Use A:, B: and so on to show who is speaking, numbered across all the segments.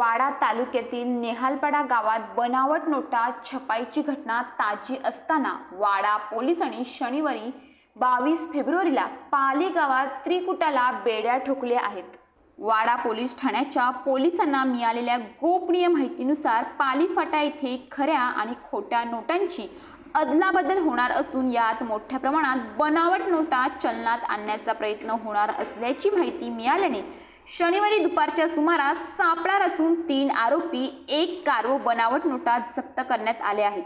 A: वाडा तालुक्यातील नेहालपाडा गावात बनावट नोटा छपाईची घटना ताजी असताना वाडा पोलिसांनी शनिवारी बावीस फेब्रुवारीला पाली गावात त्रिकुटाला बेड्या ठोकल्या आहेत. वाडा पोलीस ठाण्याच्या पोलिसांना मिळालेल्या गोपनीय माहितीनुसार पाली फाटा येथे खऱ्या आणि खोट्या नोटांची अदलाबदल होणार असून यात मोठ्या प्रमाणात बनावट नोटा चलनात आणण्याचा प्रयत्न होणार असल्याची माहिती मिळाल्याने शनिवारी दुपारच्या सुमारास सापळा रचून तीन आरोपी एक कार व बनावट नोटा जप्त करण्यात आले आहेत.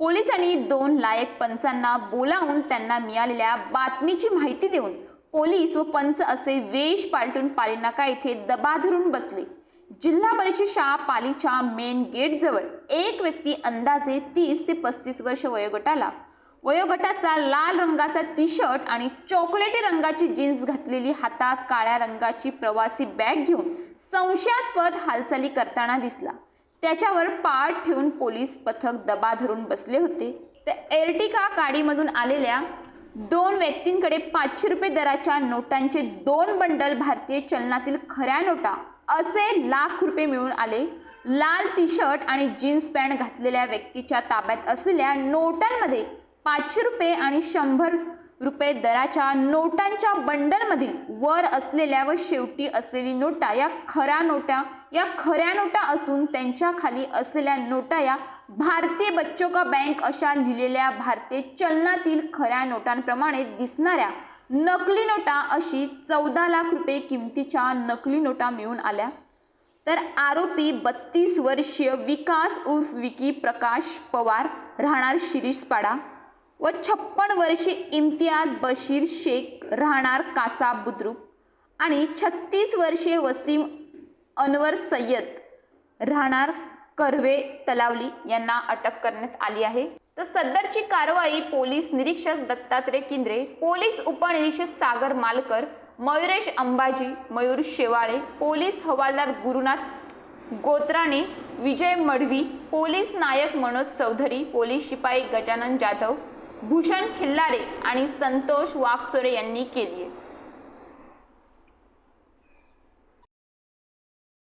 A: पोलिसांनी दोन लायक पंचांना बोलावून त्यांना मिळालेल्या बातमीची माहिती देऊन पोलीस व पंच असे वेश पालटून पालीनाका येथे दबा धरून बसले. जिल्हा परिषद शाळा पालीच्या मेन गेटजवळ एक व्यक्ती अंदाजे तीस ते पस्तीस वर्ष वयोगटाला वयोगटाचा लाल रंगाचा टी शर्ट आणि चॉकलेटी रंगाची जीन्स घातलेली हातात काळ्या रंगाची प्रवासी बॅग घेऊन संशयास्पद हालचाली करताना दिसला. त्याच्यावर पाठ ठेवून पोलीस पथक दबा धरून बसले होते. तर एर्टिका गाडीमधून आलेल्या दोन व्यक्तींकडे पाचशे रुपये दराच्या नोटांचे दोन बंडल भारतीय चलनातील खऱ्या नोटा असे लाख रुपये मिळून आले. लाल टी शर्ट आणि जीन्स पॅन्ट घातलेल्या व्यक्तीच्या ताब्यात असलेल्या नोटांमध्ये पाचशे रुपये आणि शंभर रुपये दराच्या नोटांच्या बंडलमधील वर असलेल्या व शेवटी असलेली नोटा या खऱ्या नोटा या खऱ्या नोटा असून त्यांच्या खाली असलेल्या नोटा या भारतीय बच्चो का बँक अशा लिहिलेल्या भारतीय चलनातील खऱ्या नोटांप्रमाणे दिसणाऱ्या नकली नोटा अशी चौदा लाख रुपये किमतीच्या नकली नोटा मिळून आल्या. तर आरोपी बत्तीस वर्षीय विकास उर्फ विकी प्रकाश पवार राहणार शिरीषपाडा व छप्पन वर्षे इम्तियाज बशीर शेख राहणार कासा बुद्रुक आणि छत्तीस वर्षे वसीम अनवर सय्यद राहणार कर्वे तलावली यांना अटक करण्यात आली आहे. तर सदरची कारवाई पोलीस निरीक्षक दत्तात्रय किंद्रे पोलीस उपनिरीक्षक सागर मालकर मयुरेश अंबाजी मयूर शेवाळे पोलीस हवालदार गुरुनाथ गोत्राणे विजय मढवी पोलीस नायक मनोज चौधरी पोलीस शिपाई गजानन जाधव भूषण खिल्लारे आणि संतोष वाघचोरे यांनी केली आहे.